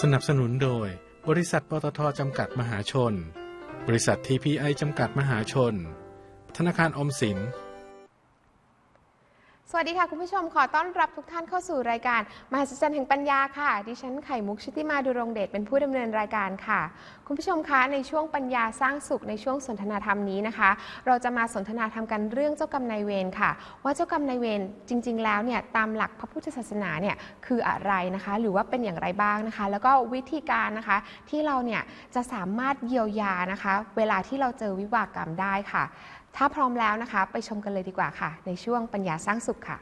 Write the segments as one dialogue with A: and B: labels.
A: สนับสนุนโดย บริษัทปตทจำกัดมหาชน บริษัททีพีไอจำกัดมหาชน ธนาคารอมสิน
B: สวัสดีค่ะ คุณผู้ชมขอต้อนรับทุกท่านเข้าสู่รายการมหัศจรรย์แห่งปัญญาค่ะ ดิฉันไข่มุกชิติมาดุรงเดชเป็นผู้ดำเนินรายการค่ะ คุณผู้ชมคะในช่วงปัญญาสร้างสุขในช่วงสนทนาธรรมนี้นะคะ เราจะมาสนทนาธรรมกันเรื่องเจ้ากรรมนายเวรค่ะ ว่าเจ้ากรรมนายเวรจริง ๆ แล้วเนี่ยตามหลักพระพุทธศาสนาเนี่ยคืออะไรนะคะ หรือว่าเป็นอย่างไรบ้างนะคะ แล้วก็วิธีการนะคะที่เราเนี่ยจะสามารถเยียวยานะคะ เวลาที่เราเจอวิบากกรรมได้ค่ะ ถ้าพร้อมแล้วนะคะ ไปชมกันเลยดีกว่าค่ะ ในช่วงปัญญาสร้างสุขค่ะ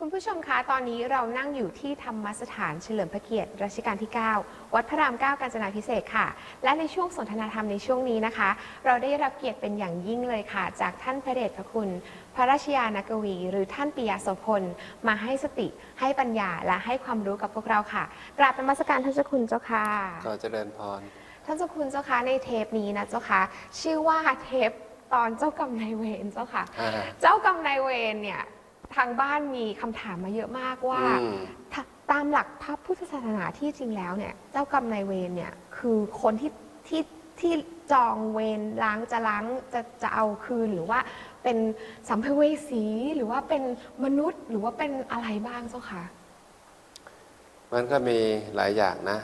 B: คุณผู้ชมคะ ตอนนี้เรานั่งอยู่ที่ธรรมสถานเฉลิมพระเกียรติรัชกาลที่ 9 วัดพระราม 9 กาญจนาพิเศษกค่ะ และในช่วงสนทนาธรรมในช่วงนี้นะคะ เราได้รับเกียรติเป็นอย่างยิ่งเลยค่ะ จากท่านพระเดชพระคุณ พระราชยานกวี หรือท่านปิยโสพล มาให้สติให้ปัญญาและให้ความรู้กับพวกเราค่ะ กราบนมัสการท่านเจ้าคุณเจ้าค่ะ
C: ก็เจริญพร
B: ท่านเจ้าคุณเจ้าคะในเทปนี้นะเจ้าคะชื่อว่าเทปตอนเจ้ากรรมนายเวรเจ้าค่ะ
C: อ่า
B: เจ้ากรรมนายเวรเนี่ยทางบ้านมีคำถามมาเยอะมากว่า
C: อืม
B: ถ้าตามหลักพระพุทธศาสนาที่จริงแล้วเนี่ยเจ้ากรรมนายเวรเนี่ยคือคนที่ที่ที่จองเวรล้างจะล้างจะจะเอาคืนหรือว่า เป็นสัมภเวสีหรือว่าเป็นมนุษย์หรือว่าเป็นอะไรบ้างเจ้าค่ะ
C: มันก็มีหลายอย่างนะ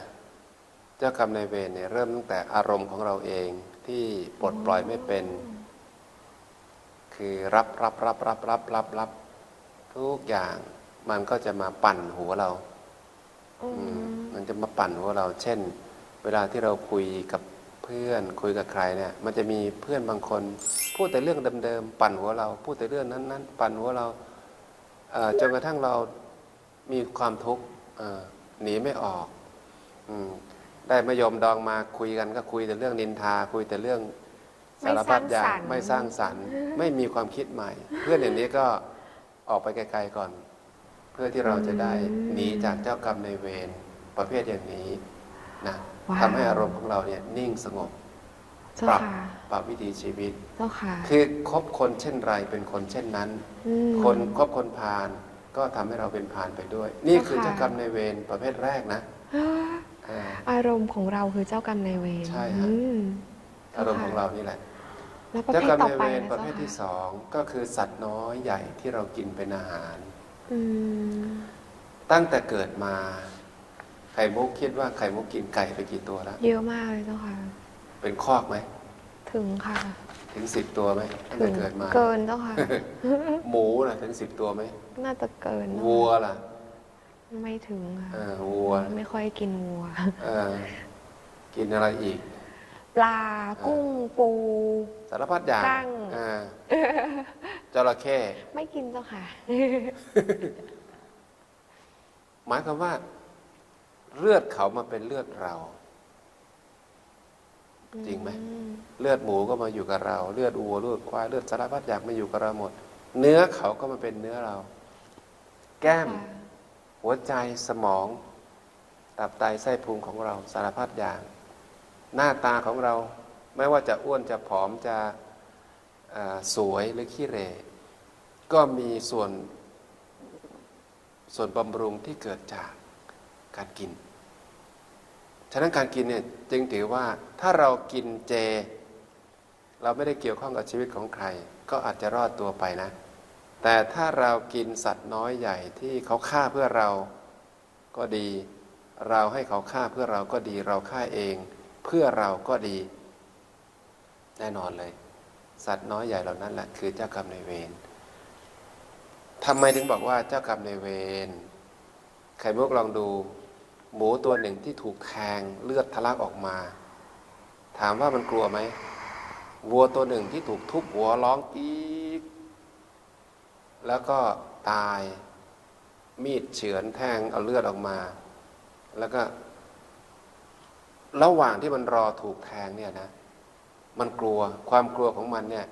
C: เจ้ากรรมนายเวรเนี่ยเริ่มตั้งแต่อารมณ์ของเราเองที่ปลดปล่อยไม่เป็น คือรับรับรับรับรับรับรับทุกอย่างมันก็จะมาปั่นหัวเรา
B: อื
C: อืม
B: ม
C: มันจะมาปั่นหัวเรา เช่น เวลาที่เราคุยกับเพื่อนคุยกับใครเนี่ย มันจะมีเพื่อนบางคน พูดแต่เรื่องเดิมๆปั่นหัวเรา พูดแต่เรื่องนั้นๆ ปั่นหัวเราเอ่อจนกระทั่งเรามีความทุกข์เอ่อหนีไม่ออกอืมได้มายมดองมาคุยกันก็คุยแต่เรื่องนินทา คุยแต่เรื่องสารพัดอย่าง
B: ไม่
C: ไม่
B: ส
C: ส
B: ร้า
C: ร้างง
B: ส
C: ส
B: ร
C: ร
B: ร
C: ร
B: ค์
C: ค์ ไม่มีความคิดใหม่ เพื่อนอย่างนี้ก็ออกไปไกลๆก่อน เพื่อที่เราจะได้หนีจากเจ้ากรรมในายเวรประเภทอย่างนี้นะ
B: ว้าว
C: ทำให้อารมณ์ของเราเนี่ยนิ่งสงบ
B: เจ้า
C: ปรับ
B: ค่ะ
C: ปรับวิถีชีวิต
B: เจ้าค่ะ
C: คือคบคนเช่นไรเป็นคนเช่นนั้น
B: ม
C: คนคบคนพาลก็ทำให้เราเป็นพาลไปด้วย นี่คือ
B: เจ้าค่ะ
C: เจ้ากรรมในายเวรประเภทแรกนะ
B: อ่า
C: อ่า
B: อารมณ์ของเราคือเจ้ากรรมนายเวร
C: ใช่ฮะ
B: อืม
C: อารมณ์ของเรานี่แหละ
B: แล้วประ
C: เจ้า
B: เภท
C: กรรม
B: ต่อ
C: ในาย
B: ไป
C: เวร
B: นะ
C: ประ
B: เจ้า
C: เภทที่
B: ค่ะ
C: สองก็คือสัตว์น้อยใหญ่ที่เรากินเป็นอาหาร
B: อืม
C: ตั้งแต่เกิดมา ไข่มุกคิดว่าไข่มุกกินไก่ไปกี่ตัวแล้ว
B: เยอะมากเลยเจ้าค่ะ
C: เป็นคอกไหม
B: ถึงค่ะ
C: ถึงสิบตัวไหมตั้ง
B: ถึ
C: แต่
B: ง
C: เกิดมา
B: เกินเจ้าค่ะ
C: หมูล่ะถึงสิบตัวไหม
B: น่าจะเกินเนอะ
C: วัวล่ะ
B: ไม่ถึงค่ะ
C: เออวัว
B: ไม่ค่อยกินวัว
C: เออกินอะไรอีก
B: ปลากุ้งปู
C: สารพัดอย่าง
B: กั้ง
C: เออจระเข้
B: ไม่กินเจ้าค่ะ
C: หมายความว่า เลือดเขามาเป็นเลือดเรา จริงไหม
B: อืม
C: เลือดหมูก็มาอยู่กับเรา เลือดวัวเลือดควายเลือดสารพัดอย่างมาอยู่กับเราหมด เนื้อเขาก็มาเป็นเนื้อเรา แก้ม
B: ค่ะ
C: หัวใจสมอง ตับไตไส้พุงของเราสารพัดอย่าง หน้าตาของเราไม่ว่าจะอ้วนจะผอมจะเอ่อสวยหรือขี้เหรก็มีส่วนส่วนบำรุงที่เกิดจากการกิน ฉะนั้นการกินเนี่ยจึงถือว่าถ้าเรากินเจ เราไม่ได้เกี่ยวข้องกับชีวิตของใคร ก็อาจจะรอดตัวไปนะ แต่ถ้าเรากินสัตว์น้อยใหญ่ที่เขาฆ่าเพื่อเราก็ดี เราให้เขาฆ่าเพื่อเราก็ดี เราฆ่าเอง เพื่อเราก็ดี แน่นอนเลย สัตว์น้อยใหญ่เหล่านั้นแหละคือเจ้ากรรมนายเวรทำไมถึงบอกว่าเจ้ากรรมนายเวรไข่มุกลองดู หมูตัวหนึ่งที่ถูกแทงเลือดทะลักออกมา ถามว่ามันกลัวไหมวัวตัวหนึ่งที่ถูกทุบหัวร้องกรีดแล้วก็ตายมีดเฉือนแทงเอาเลือดออกมา แล้วก็ ระหว่างที่มันรอถูกแทงเนี่ยนะ มันกลัวความกลัวของมันเนี่ย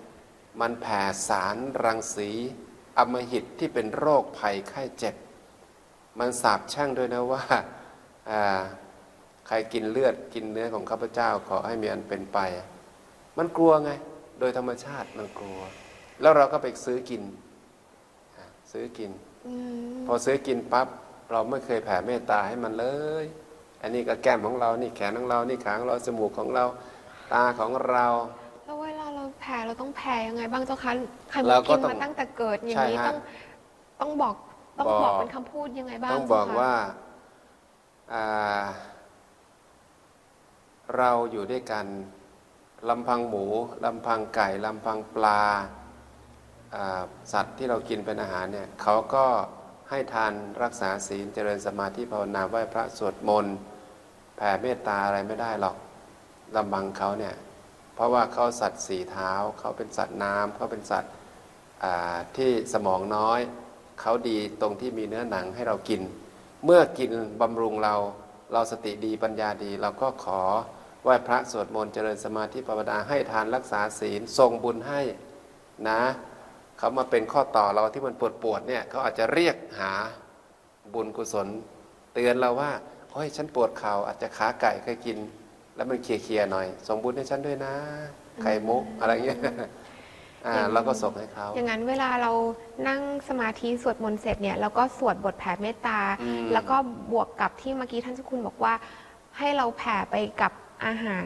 C: มันแผ่สารรังสีอมหิตที่เป็นโรคภัยไข้เจ็บ มันสาบแช่งด้วยนะว่า ใครกินเลือดกินเนื้อของข้าพเจ้าขอให้มีอันเป็นไป มันกลัวไง โดยธรรมชาติมันกลัว แล้วเราก็ไปซื้อกินอะซื้อกิน
B: อืม
C: พอซื้อกินปั๊บเราไม่เคยแผ่เมตตาให้มันเลย อันนี้ก็แก้มของเรา นี่แขนของเรา นี่ขาของเรา จมูกของเรา ตาของเรา
B: แล้วเวลาเราแผ่เราต้องแผ่ยังไงบ้างเจ้าคะไข่มุ
C: เรา
B: ก
C: ก็
B: กิน
C: ต้อง
B: มาตั้งแต่เกิดอย่าง
C: ใช่
B: นี้
C: ฮะ
B: ต้องต้องบอกต้อง
C: บอก
B: บอกเป็นคำพูดยังไงบ้าง
C: ต้อง
B: เจ้
C: บอก
B: คะ
C: ว่าอ่า เราอยู่ด้วยกันลำพังหมูลำพังไก่ลำพังปลาสัตว์ที่เรากินเป็นอาหารเนี่ยเขาก็ให้ทานรักษาศีลเจริญสมาธิภาวนาไหว้พระสวดมนต์แผ่เมตตาอะไรไม่ได้หรอกลำบังเขาเนี่ยเพราะว่าเขาสัตว์สีเท้าเขาเป็นสัตว์น้ำเขาเป็นสัตว์ที่สมองน้อย เขาดีตรงที่มีเนื้อหนังให้เรากิน เมื่อกินบำรุงเราเราสติดีปัญญาดี เราก็ขอไหว้พระสวดมนต์เจริญสมาธิภาวนาให้ทานรักษาศีลทรงบุญให้นะเขามาเป็นข้อต่อเราที่มันปวดปวดๆเนี่ยเขาอาจจะเรียกหาบุญกุศล เตือนเราว่าโอ้ยฉันปวดเข่าอาจจะขาไก่เคยกิน แล้วมันเคลียร์ๆหน่อยส่งบุญให้ฉันด้วยนะ ไข่มุกอะไรเงี้ย อ่าเราก็ส่งให้เขา
B: อย่างนั้นเวลาเรานั่งสมาธิสวดมนต์เสร็จเนี่ยเราก็สวดบทแผ่เมตตา
C: อืม
B: แล้วก็บวกกับที่เมื่อกี้ท่านเจ้าคุณบอกว่า ให้เราแผ่ไปกับอาหาร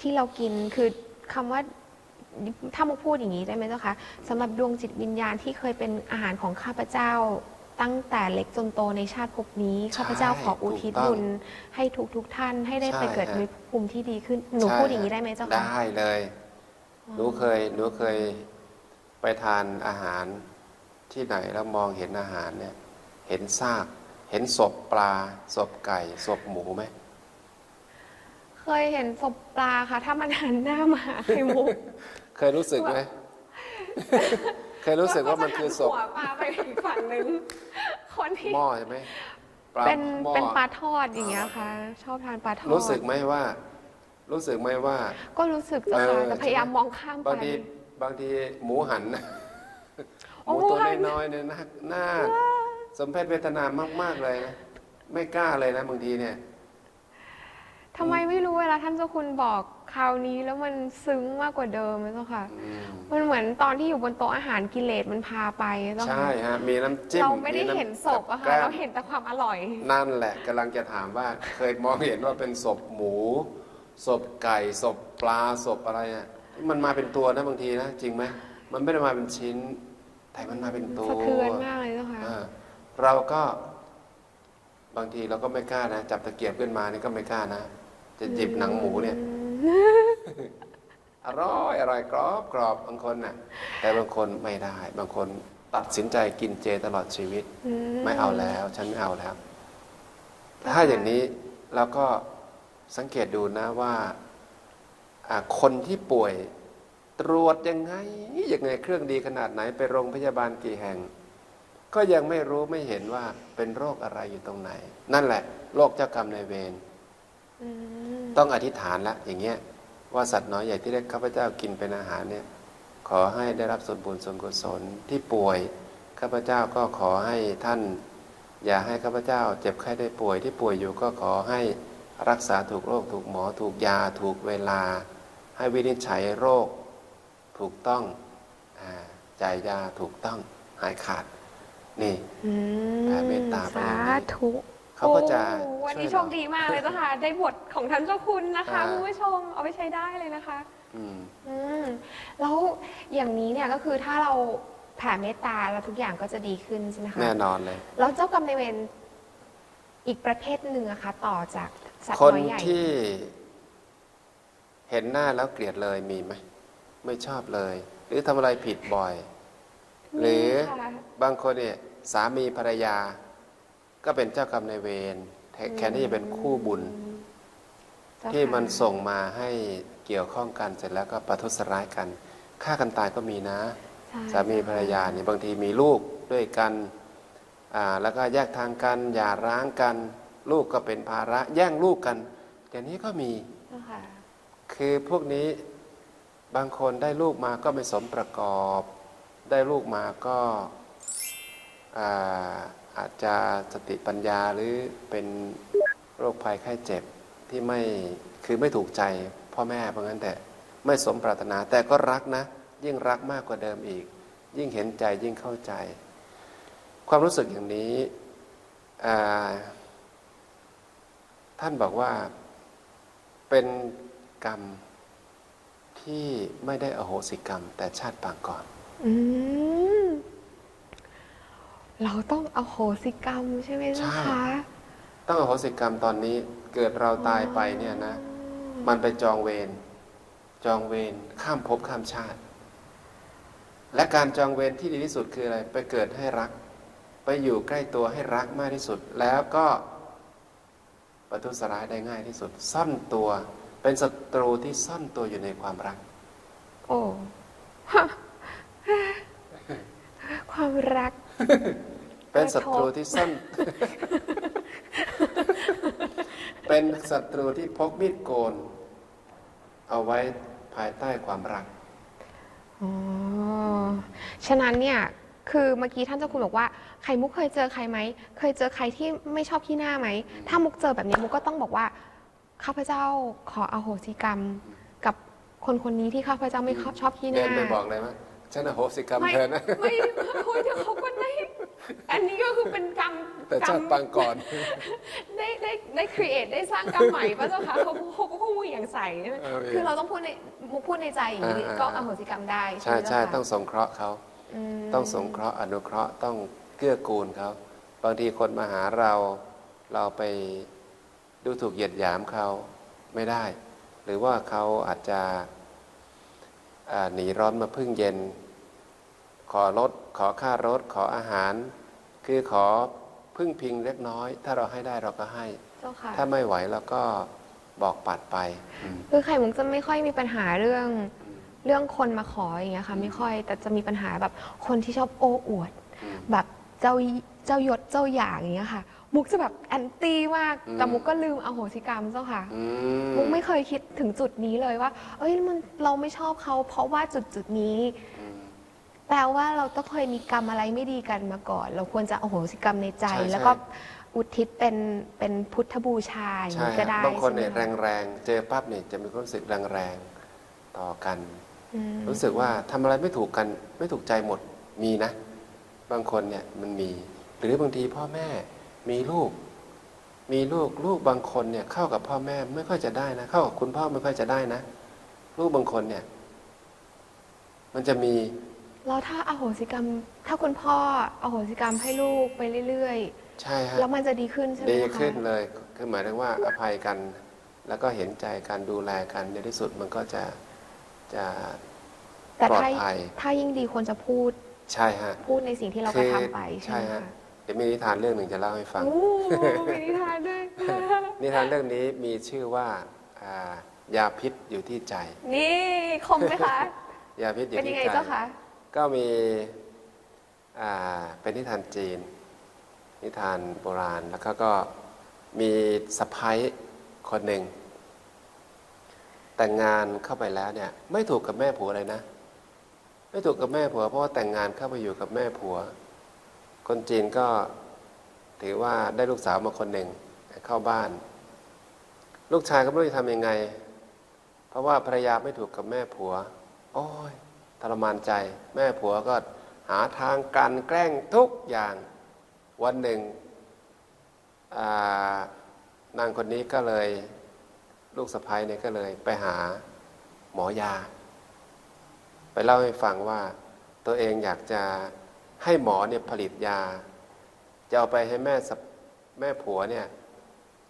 B: ที่เรากินคือคำว่าถ้ามุกพูดอย่างนี้ได้ไหมเจ้าคะสำหรับดวงจิตวิญญาณที่เคยเป็นอาหารของข้าพเจ้า ตั้งแต่เล็กจนโตในชาติภพนี้
C: ใช่
B: ข้าพเจ้าขออุทิศ
C: ถูกต้อง
B: บุญให้ทุกทุกๆท่านให้ได้ไป
C: ใช่
B: เกิด
C: ฮะ
B: ในภูมิที่ดีขึ้นหนู
C: ใช่
B: พูดอย่างนี้ได้ไหมเจ้าคะ
C: ได้เลย หนูเคยหนูเคยไปทานอาหารที่ไหนแล้วมองเห็นอาหารเนี่ยเห็นซาก เห็นศพปลาศพไก่ศพหมูไหม
B: เคยเห็นศพปลาค่ะ ถ้ามันหันหน้ามาหาไข่มุก
C: เคยรู้สึกไหมเคยรู้สึกว่ามันคือศพ
B: หัวปลาไปอีกฝั่งหนึ่งคนที่
C: หม้อใช่ไหมปลา
B: เป็น
C: หม้อ
B: เป็นปลาทอดอย่างเงี้ยค่ะ ชอบทานปลาทอด
C: รู้สึกไหมว่า รู้สึกไหมว่า
B: ก็รู้สึกเจ้าค่ะ
C: เออ
B: แต่พยายามมองข้ามไป
C: บางทีบางทีหมูหันนะห
B: โอ้
C: มูตัว
B: หมูหัน
C: น้อยๆเนี่ยน่าน่าสมเพชเวทนามากๆเลยนะไม่กล้าเลยนะบางทีเนี่ย
B: ทำไมไม่รู้เวลาท่านเจ้าคุณบอกคราวนี้แล้วมันซึ้งมากกว่าเดิมไหมเจ้าค่ะ
C: อืม
B: มันเหมือนตอนที่อยู่บนโต๊ะอาหารกิเลสมันพาไปเจ้า
C: ใช่
B: ค่ะ
C: ฮะมีน้ำจิ้ม
B: เราไม่ได้ำเห็นศพอะ
C: แก
B: ค่ะ
C: ล้ม
B: เราเห็นแต่ความอร่อย
C: นั่นแหละกำลังจะถามว่า เคยมองเห็นว่าเป็นศพหมู ศพไก่ศพปลาศพอะไรอะมันมาเป็นตัวนะบางทีนะจริงไหมมันไม่ได้มาเป็นชิ้น แต่มันมาเป็นตัว
B: สะเทือนมากเลยเจ้าค่ะ
C: อ่าเราก็บางทีเราก็ไม่กล้านะจับตะเกียบขึ้นมานี่ก็ไม่กล้านะจะหยิบหนังหมูเนี่ยอร่อยอร่อยกรอบกรอบบางคนน่ะ แต่บางคนไม่ได้ บางคนตัดสินใจกินเจตลอดชีวิต
B: อืม
C: ไม่เอาแล้ว ฉันไม่เอาแล้ว ถ้าอย่างนี้เราก็ สังเกตดูนะว่าอ่าคนที่ป่วยตรวจยังไงยังไงเครื่องดีขนาดไหนไปโรงพยาบาลกี่แห่ง ก็ยังไม่รู้ไม่เห็นว่าเป็นโรคอะไรอยู่ตรงไหน นั่นแหละโรคเจ้ากรรมนายเวร
B: อืม
C: ต้องอธิษฐานละอย่างเงี้ยว่าสัตว์น้อยใหญ่ที่ได้ข้าพเจ้ากินเป็นอาหารเนี่ยขอให้ได้รับส่วนบุญส่วนกุศลที่ป่วยข้าพเจ้าก็ขอให้ท่าน อย่าให้ข้าพเจ้า เจ็บไข้ได้ป่วยที่ป่วยอยู่ก็ขอให้ รักษาถูกโรคถูกหมอถูกยาถูกเวลา ให้วินิจฉัยโรคถูกต้องอาจ่ายยาถูกต้องหายขาด นี่
B: อืม
C: แผ่เมตตาไปอย่างนี้
B: สาธุ
C: เขาก็จะ
B: โอ้วันนี้
C: ช่
B: โช
C: วย
B: ค
C: เรา
B: ดีมากเลยเจ้าค่ะ ได้บทของท่านเจ้าคุณนะคะ
C: อ่า
B: คุณผู้ชมเอาไปใช้ได้เลยนะคะ
C: อืม
B: อืมแล้วอย่างนี้เนี่ยก็คือถ้าเราแผ่เมตตาแล้วทุกอย่างก็จะดีขึ้นใช่ไหมคะ
C: แน่นอนเลย
B: แล้วเจ้ากรรมนายเวร อีกประเภทหนึ่งอะคะต่อจากสัตว์
C: คน
B: น้อยใหญ่
C: ที่เห็นหน้าแล้วเกลียดเลยมีไหมไม่ชอบเลย หรือทำอะไรผิดบ่อย หรือ
B: มีค่ะ
C: บางคนเนี่ยสามีภรรยา ก็เป็นเจ้ากรรมนายเวรแทแค่ที่จะเป็นคู่บุญ
B: เจ้า
C: ที่
B: ค่ะ
C: มันส่งมาให้เกี่ยวข้องกันเสร็จแล้วก็ประทุษร้ายกันฆ่ากันตายก็มีนะ
B: ใช่
C: สามีภรรยาเนี่ยบางทีมีลูกด้วยกันอ่า แล้วก็แยกทางกันหย่าร้างกัน ลูกก็เป็นภาระ แย่งลูกกันอย่างนี้ก็มี
B: เจ้าค่ะ
C: คือพวกนี้บางคนได้ลูกมาก็ไม่สมประกอบ ได้ลูกมาก็อ่าอาจจะสติปัญญาหรือเป็นโรคภัยไข้เจ็บที่ไม่คือไม่ถูกใจพ่อแม่เพราะงั้นแต่ไม่สมปรารถนาแต่ก็รักนะ ยิ่งรักมากกว่าเดิมอีก ยิ่งเห็นใจยิ่งเข้าใจ ความรู้สึกอย่างนี้อ่าท่านบอกว่าเป็นกรรมที่ไม่ได้อโหสิกรรม แต่ชาติปางก่อน
B: อืมเราต้องอโหสิกรรมใช่ไหมเจ้าคะ
C: ต้องอโหสิกรรมตอนนี้เกิดเราตายไปเนี่ยนะ มันไปจองเวรจองเวรข้ามภพข้ามชาติ และการจองเวรที่ดีที่สุดคืออะไร ไปเกิดให้รัก ไปอยู่ใกล้ตัวให้รักมากที่สุด แล้วก็ประทุษร้ายได้ง่ายที่สุด ซ่อนตัว เป็นศัตรูที่ซ่อนตัวอยู่ในความรัก
B: โอ้ความรัก
C: เป็นศัตรูที่ซ่อนเป็นศัตรูที่พกมีดโกน เอาไว้ภายใต้ความรัก
B: อ๋อ ฉะนั้นเนี่ย คือเมื่อกี้ท่านเจ้าคุณบอกว่าไข่มุกเคยเจอใครไหม เคยเจอใครที่ไม่ชอบขี้หน้าไหม ถ้ามุกเจอแบบนี้มุกก็ต้องบอกว่าข้าพเจ้าขออโหสิกรรม กับคนคนนี้ที่ข้าพเจ้าไม่ชอบขี้ห
C: เดิ
B: น้า
C: นไปบอกเลยว่าฉันอโหสิกรรม
B: ไม่
C: เธอนะ
B: ไม่คุยเดี๋ยวเขาก็ได้ อันนี้ก็คือเป็นกรรม
C: แต่
B: กรร
C: ชามติปางก่อน
B: ได้ได้ได้ครีเอทได้สร้างกรรมใหม่ป่ะเจ้าคะเขาเขาก็คงเหวี่ยงใส่ใช่ไหม
C: เออ
B: คือเราต้องพูดในมุกพูดในใจอย่างนี้
C: อ่า
B: ก็
C: อ่า
B: อโหสิกรรมได้
C: ใช่
B: ไหม
C: ใช่
B: เจ้าคะ
C: ต้องสงเคราะห์เขา
B: ม
C: ต้องสงเคราะห์อนุเคราะห์ต้องเกื้อกูลเขาบางทีคนมาหาเราเราไปดูถูกเหยียดหยามเขาไม่ได้ หรือว่าเขาอาจจะอ่าหนีร้อนมาพึ่งเย็น ขอลดขอค่ารถขออาหาร คือขอพึ่งพิงเล็กน้อย ถ้าเราให้ได้เราก็ให้
B: เจ้าค่ะ
C: ถ้าไม่ไหวเราก็บอกปัดไปอืม
B: คือไข่มุกจะไม่ค่อยมีปัญหาเรื่อง เรื่องคนมาขออย่างเงี้ยค่ะไม่ค่อยแต่จะมีปัญหาแบบคนที่ชอบโอ้อวด
C: อืม
B: แบบเจ้าเจ้ายศเจ้าอย่างอย่างเงี้ยค่ะ มุกจะแบบแอนตี้มาก
C: อืม
B: แต่มุกก็ลืมอโหสิกรรมเจ้าค่ะ
C: อื
B: มุกไม่เคยคิดถึงจุดนี้เลยว่า เอ้ยมันเราไม่ชอบเขาเพราะว่าจุดจุดๆนี้
C: อืม
B: แปลว่าเราต้องเคยมีกรรมอะไรไม่ดีกันมาก่อน เราควรจะอโหสิกรรมในใจ
C: ใช่ใช่
B: แล้วก็อุทิศเป็นเป็นพุทธบูชาอย่าง
C: ใช่
B: นี้ก็ได้
C: บางคนเนี่ย
B: ใช่ไหมะ
C: แรงๆ เจอปั๊บเนี่ยจะมีความรู้สึกแรงๆ ต่อกัน
B: อืม
C: รู้สึกว่าทำอะไรไม่ถูกกันไม่ถูกใจหมดมีนะ บางคนเนี่ยมันมี หรือบางทีพ่อแม่มีลูก มีลูกลูกบางคนเนี่ยเข้ากับพ่อแม่ไม่ค่อยจะได้นะ เข้ากับคุณพ่อไม่ค่อยจะได้นะ ลูกบางคนเนี่ย มันจะมี
B: แล้วถ้าอโหสิกรรม ถ้าคุณพ่ออโหสิกรรมให้ลูกไปเรื่อย
C: ใช่
B: ๆ
C: ฮะ
B: แล้วมันจะดีขึ้นใช่ไหม
C: ดี
B: คะ
C: ขึ้นเลยคือหมายถึงว่าอภัยกัน แล้วก็เห็นใจการดูแลกันในที่สุดมันก็จะ จะ
B: แต่
C: ปลอด
B: ถ้า
C: ภัย
B: ถ้ายิ่งดีควรจะพูด
C: ใช่ฮะ
B: พูดในสิ่งที่เรากระทำไปใช่ไหม
C: ฮะ
B: คะ
C: เดี๋ยวมีนิทานเรื่องหนึ่งจะเล่าให้ฟัง
B: โอ้มีนิทานด้วย
C: นิทานเรื่องนี้มีชื่อว่าอ่ายาพิษอยู่ที่ใจ
B: นี่คมไหมคะ
C: ยาพิษอยู่
B: เป็นยัง
C: ที่
B: ไง
C: ใจ
B: เจ้าคะ
C: ก็มีอ่าเป็นนิทานจีน นิทานโบราณแล้วก็ก็มีสะพ้ยคนหนึ่ง แต่งงานเข้าไปแล้วเนี่ย ไม่ถูกกับแม่ผัวเลยนะ ไม่ถูกกับแม่ผัว เพราะว่าแต่งงานเข้าไปอยู่กับแม่ผัว คนจีนก็ถือว่าได้ลูกสาวมาคนหนึ่งเข้าบ้าน ลูกชายก็ไม่รู้จะทำยังไง เพราะว่าภรรยาไม่ถูกกับแม่ผัว โอ้ยทรมานใจ แม่ผัวก็หาทางกลันแกล้งทุกอย่าง วันหนึ่งนางคนนี้ก็เลย ลูกสะพ้ยเนี่ยก็เลยไปหาหมอยา ไปเล่าให้ฟังว่าตัวเองอยากจะให้หมอเนี่ยผลิตยา จะเอาไปให้แม่สะแม่ผัวเนี่ย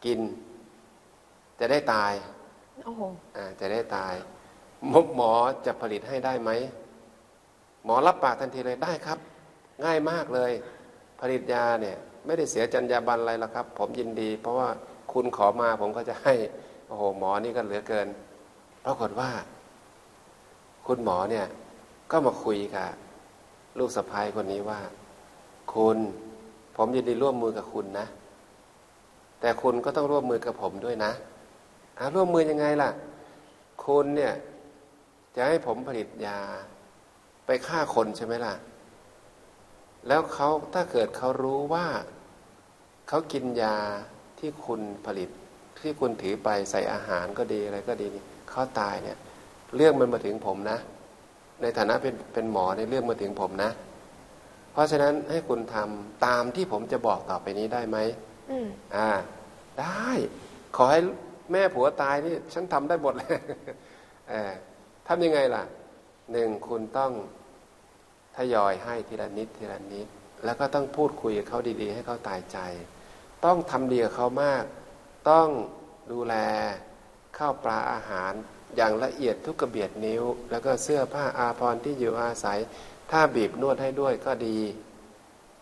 C: กิน จะได้ตาย
B: โอ้โห
C: อ่าจะได้ตายหมอหมอจะผลิตให้ได้ไหมหมอรับปากทันทีเลยได้ครับ ง่ายมากเลย ผลิตยาเนี่ย ไม่ได้เสียจรรยาบรรณอะไรหรอกครับ ผมยินดี เพราะว่าคุณขอมาผมก็จะให้โอ้โหหมอนี่ก็เหลือเกิน ปรากฏว่า คุณหมอเนี่ย ก็มาคุยกับลูกสะพ้ายคนนี้ว่า คุณผมยินดีร่วมมือกับคุณนะ แต่คุณก็ต้องร่วมมือกับผมด้วยนะอะร่วมมือยังไงล่ะ คุณเนี่ย จะให้ผมผลิตยาไปฆ่าคนใช่ไหมล่ะ แล้วเขาถ้าเกิดเขารู้ว่า เขากินยาที่คุณผลิต ที่คุณถือไปใส่อาหารก็ดีอะไรก็ดีนี่เขาตายเนี่ย เรื่องมันมาถึงผมนะ ในฐานะเป็นเป็นหมอในเรื่องมาถึงผมนะ เพราะฉะนั้นให้คุณทำตามที่ผมจะบอกต่อไปนี้ได้ไหม
B: อืม
C: อ่า ได้ ขอให้แม่ผัวตายนี่ฉันทำได้หมดเลยเออทำยังไงล่ะหนึ่งคุณต้องทยอยให้ทีละนิดทีละนิด แล้วก็ต้องพูดคุยกับเขาดีๆ ให้เขาตายใจ ต้องทำดีกับเขามาก ต้องดูแลข้าวปลาอาหารอย่างละเอียดทุกกระเบียดนิ้ว แล้วก็เสื้อผ้าอาภรณ์ที่อยู่อาศัย ถ้าบีบนวดให้ด้วยก็ดี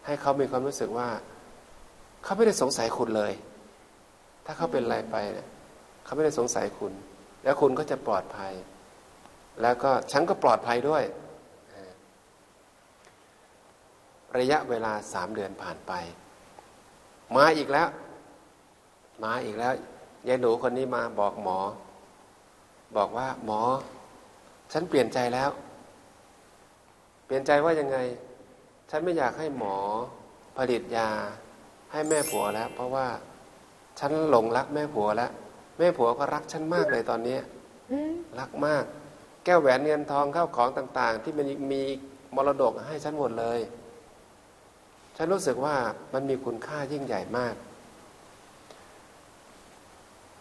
C: ให้เขามีความรู้สึกว่า เขาไม่ได้สงสัยคุณเลย ถ้าเขาเป็นอะไรไปเนี่ยเขาไม่ได้สงสัยคุณ แล้วคุณก็จะปลอดภัย แล้วก็ฉันก็ปลอดภัยด้วย ระยะเวลาสามเดือนผ่านไป มาอีกแล้ว มาอีกแล้วยายหนูคนนี้มาบอกหมอ บอกว่าหมอ ฉันเปลี่ยนใจแล้ว เปลี่ยนใจว่ายังไง ฉันไม่อยากให้หมอผลิตยาให้แม่ผัวแล้ว เพราะว่าฉันหลงรักแม่ผัวแล้ว แม่ผัวก็รักฉันมากเลยตอนนี้รักมาก แก้วแหวนเงินทองข้าวของต่าง ๆ ที่มันมีมรดกให้ฉันหมดเลย ฉันรู้สึกว่ามันมีคุณค่ายิ่งใหญ่มาก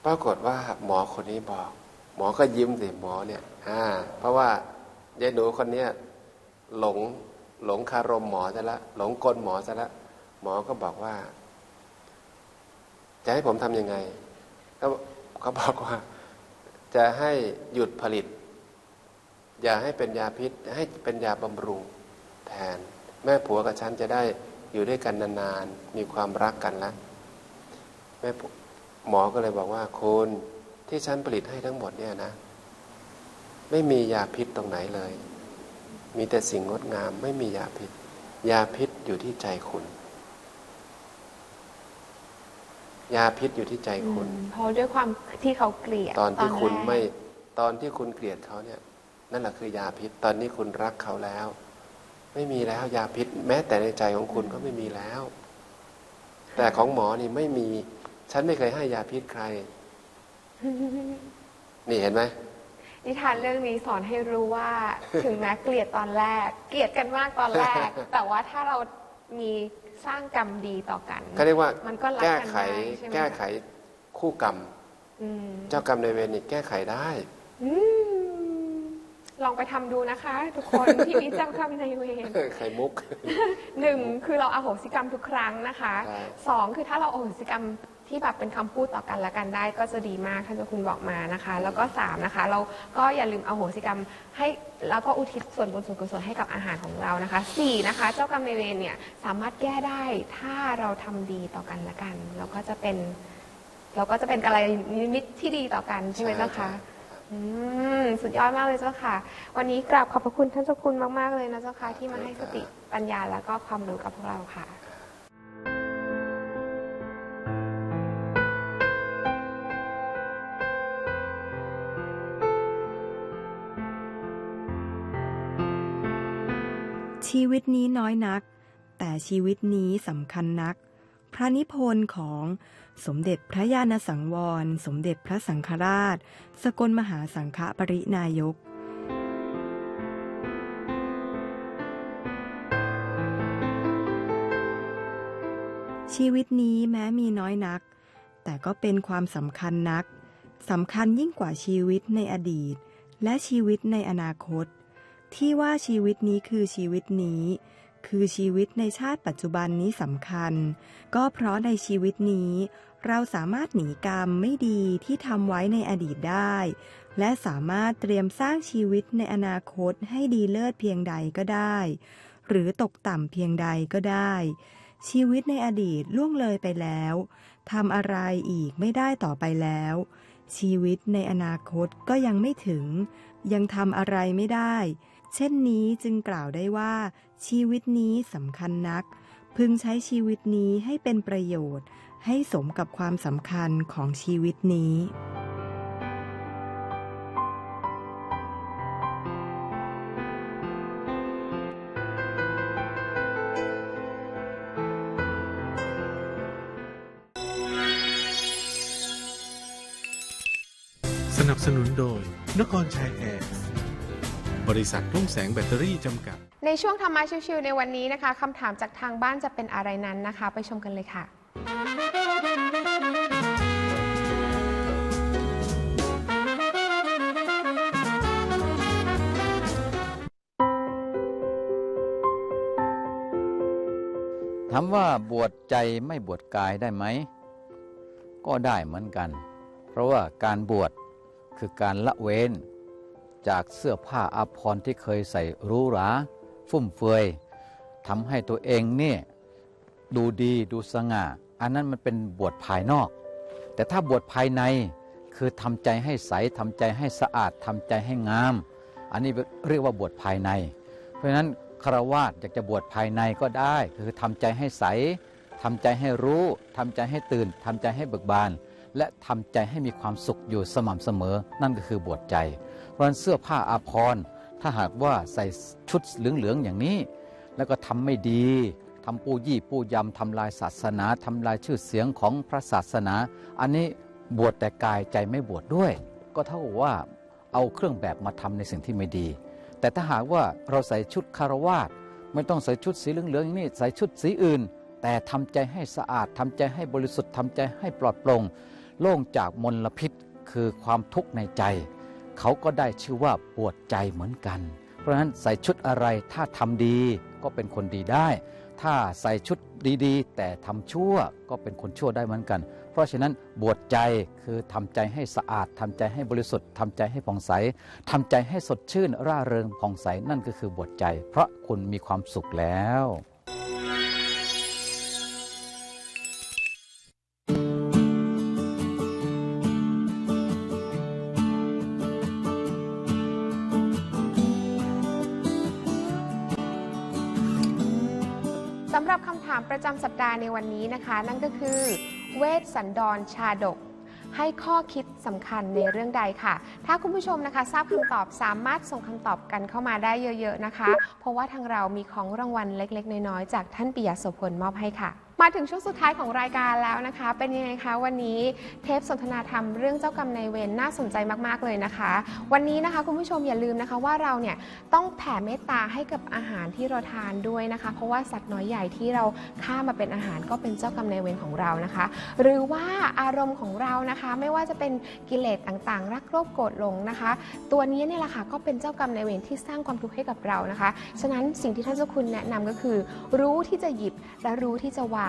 C: ปรากฏว่าหมอคนนี้บอก หมอก็ยิ้มสิหมอเนี่ยอ่าเพราะว่ายายหนูคนเนี้ยหลงหลงคารมหมอซะละหลงกลหมอซะละหมอก็บอกว่า จะให้ผมทำยังไงเขาเขาบอกว่า จะให้หยุดผลิต อย่าให้เป็นยาพิษ ให้เป็นยาบำรุงแทน แม่ผัวกับฉันจะได้อยู่ด้วยกันนานๆมีความรักกันแล้วแม่ผัว หมอก็เลยบอกว่าคุณที่ฉันผลิตให้ทั้งหมดเนี่ยนะ ไม่มียาพิษตรงไหนเลย มีแต่สิ่งงดงาม ไม่มียาพิษ ยาพิษอยู่ที่ใจคุณ ยาพิษอยู่ที่ใจคุณ
B: เพราะด้วยความที่เขาเกลียด
C: ตอนที่คุณ
B: แรก
C: ไม่ตอนที่คุณเกลียดเขาเนี่ย นั่นแหละคือยาพิษ ตอนนี้คุณรักเขาแล้ว ไม่มีแล้วยาพิษ แม้แต่ในใจของคุณก็ไม่มีแล้ว แต่ของหมอนี่ไม่มี ฉันไม่เคยให้ยาพิษใคร นี่เห็นไหม
B: นิทานเรื่องนี้สอนให้รู้ว่าถึงแม้เกลียดตอนแรก เกลียดกันมากตอนแรก แต่ว่าถ้าเรามีสร้างกรรมดีต่อกัน
C: เขาเรียกว่า
B: มันก็รัก
C: แก้
B: กัน
C: ไข
B: ได้ใช่ไหม
C: แก้ไขคู่กรรม
B: อืม
C: เจ้ากรรมในายเวรนี่แก้ไขได้
B: อืมลองไปทำดูนะคะ ทุกคนที่มีเจ้ากรรมในายเวร
C: ไข่มุก
B: หนึ่งคือเราอโหสิกรรมทุกครั้งนะคะ
C: ใช่
B: สองคือถ้าเราอโหสิกรรม ที่แบบเป็นคำพูดต่อกันและกันได้ก็จะดีมากท่านเจ้าคุณบอกมานะคะ แล้วก็สามนะคะ เราก็อย่าลืมอโหสิกรรมให้แล้วก็อุทิศส่วนบุญส่วนกุศลให้กับอาหารของเรานะคะสี่นะคะ เจ้ากรรมในายเวรเนี่ยสามารถแก้ได้ถ้าเราทำดีต่อกันและกัน เราก็จะเป็น เราก็จะเป็นกัลยาณมิตรที่ดีต่อกันใช่ไหมเจ้าคะอืมสุดยอดมากเลยเจ้าค่ะ วันนี้กราบขอบพระคุณท่านเจ้าคุณมาก ๆ เลยนะเจ้าค่ะที่มาให้สติปัญญาแล้วก็ความรู้กับพวกเราค่ะ
D: ชีวิตนี้น้อยนัก แต่ชีวิตนี้สำคัญนัก พระนิพนธ์ของสมเด็จพระญาณสังวร สมเด็จพระสังฆราช สกลมหาสังฆปรินายกชีวิตนี้แม้มีน้อยนัก แต่ก็เป็นความสำคัญนักสำคัญยิ่งกว่าชีวิตในอดีต และชีวิตในอนาคต ที่ว่าชีวิตนี้คือชีวิตนี้ คือชีวิตในชาติปัจจุบันนี้สำคัญ ก็เพราะในชีวิตนี้ เราสามารถหนีกรรมไม่ดีที่ทำไว้ในอดีตได้ และสามารถเตรียมสร้างชีวิตในอนาคตให้ดีเลิศเพียงใดก็ได้ หรือตกต่ำเพียงใดก็ได้ ชีวิตในอดีตล่วงเลยไปแล้วทำอะไรอีกไม่ได้ต่อไปแล้ว ชีวิตในอนาคตก็ยังไม่ถึง ยังทำอะไรไม่ได้ เช่นนี้จึงกล่าวได้ว่า ชีวิตนี้สำคัญนัก พึงใช้ชีวิตนี้ให้เป็นประโยชน์ ให้สมกับความสำคัญของชีวิตนี้
A: สนับสนุนโดย นครชัยแอร์ บริษัทรุ่งแสงแบตเตอรี่จำกัด
B: ในช่วงธรรมะชิวๆในวันนี้นะคะคำถามจากทางบ้านจะเป็นอะไรนั้นนะคะ ไปชมกันเลยค่ะ
E: ถามว่าบวชใจไม่บวชกายได้ไหม ก็ได้เหมือนกัน เพราะว่าการบวชคือการละเว้น จากเสื้อผ้าอาภรณ์ที่เคยใส่หรูหราฟุ่มเฟือยทำให้ตัวเองเนี่ยดูดีดูสง่า อันนั้นมันเป็นบวชภายนอก แต่ถ้าบวชภายในคือทำใจให้ใสทำใจให้สะอาดทำใจให้งาม อันนี้เรียกว่าบวชภายใน เพราะฉะนั้นคารวาสอยากจะบวชภายในก็ได้ คือทำใจให้ใสทำใจให้รู้ทำใจให้ตื่นทำใจให้เบิกบาน และทำใจให้มีความสุขอยู่สม่ำเสมอ นั่นก็คือบวชใจ ราะฉะนั้นเสื้อผ้าอาภรณ์ถ้าหากว่าใส่ชุดเหลืองๆอย่างนี้ แล้วก็ทำไม่ดีทำปูยี่ปูยำทำลายศาสนาทำลายชื่อเสียงของพระศาสนา อันนี้บวชแต่กายใจไม่บวชดด้วย ก็เท่ากับว่าเอาเครื่องแบบมาทำในสิ่งที่ไม่ดี แต่ถ้าหากว่าเราใส่ชุดคารวาสไม่ต้องใส่ชุดสีเหลืองๆอย่างนี้ใส่ชุดสีอื่น แต่ทำใจให้สะอาดทำใจให้บริสุทธิ์ทำใจให้ปลอดโปร่งโล่งจากมลพิษคือความทุกข์ในใจ เขาก็ได้ชื่อว่าปวดใจเหมือนกัน เพราะฉะนั้นใส่ชุดอะไรถ้าทำดีก็เป็นคนดีได้ ถ้าใส่ชุดดีๆ แต่ทำชั่วก็เป็นคนชั่วได้เหมือนกัน เพราะฉะนั้นบวชใจคือทำใจให้สะอาดทำใจให้บริสุทธิ์ทำใจให้ผ่องใสทำใจให้สดชื่นร่าเริงผ่องใสนั่นก็คือบวชใจ เพราะคุณมีความสุขแล้ว
B: ดาห์ในวันนี้นะคะ นั่นก็คือ เวทสันดรชาดก ให้ข้อคิดสำคัญในเรื่องใดค่ะ ถ้าคุณผู้ชมนะคะทราบคำตอบสามารถส่งคำตอบกันเข้ามาได้เยอะ ๆนะคะ เพราะว่าทางเรามีของรางวัลเล็ก ๆ น้อยๆจากท่านปิยะโสพลมอบให้ค่ะ มาถึงช่วงสุดท้ายของรายการแล้วนะคะ เป็นยังไงคะวันนี้เทปสนทนาธรรมเรื่องเจ้ากรรมนายเวรน่าสนใจมากๆเลยนะคะ วันนี้นะคะคุณผู้ชมอย่าลืมนะคะว่าเราเนี่ยต้องแผ่เมตตาให้กับอาหารที่เราทานด้วยนะคะ เพราะว่าสัตว์น้อยใหญ่ที่เราฆ่ามาเป็นอาหารก็เป็นเจ้ากรรมนายเวรของเรานะคะ หรือว่าอารมณ์ของเรานะคะ ไม่ว่าจะเป็นกิเลสต่างๆ รักโลภโกรธหลงนะคะ ตัวนี้เนี่ยแหละค่ะก็เป็นเจ้ากรรมนายเวรที่สร้างความทุกข์ให้กับเรานะคะ ฉะนั้นสิ่งที่ท่านเจ้าคุณแนะนำก็คือ รู้ที่จะหยิบและรู้ที่จะวาง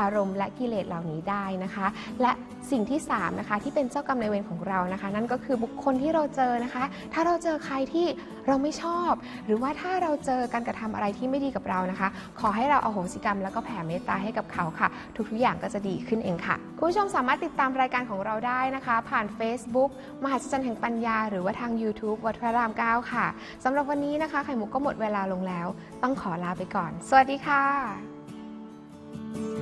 B: อารมณ์และกิเลสเหล่านี้ได้นะคะ และสิ่งที่สามนะคะที่เป็นเจ้ากรรมนายเวรของเรานะคะ นั่นก็คือบุคคลที่เราเจอนะคะ ถ้าเราเจอใครที่เราไม่ชอบ หรือว่าถ้าเราเจอการกระทำอะไรที่ไม่ดีกับเรานะคะ ขอให้เราเอาโหสิกรรม แล้วก็แผ่เมตตาให้กับเขาค่ะ ทุกๆอย่างก็จะดีขึ้นเองค่ะ คุณผู้ชมสามารถติดตามรายการของเราได้นะคะ ผ่าน Facebook มหัศจรรย์แห่งปัญญา หรือว่าทาง YouTube วัดพระราม 9 ค่ะสำหรับวันนี้นะคะไข่มุกก็หมดเวลาลงแล้ว ต้องขอลาไปก่อน สวัสดีค่ะ Thank you.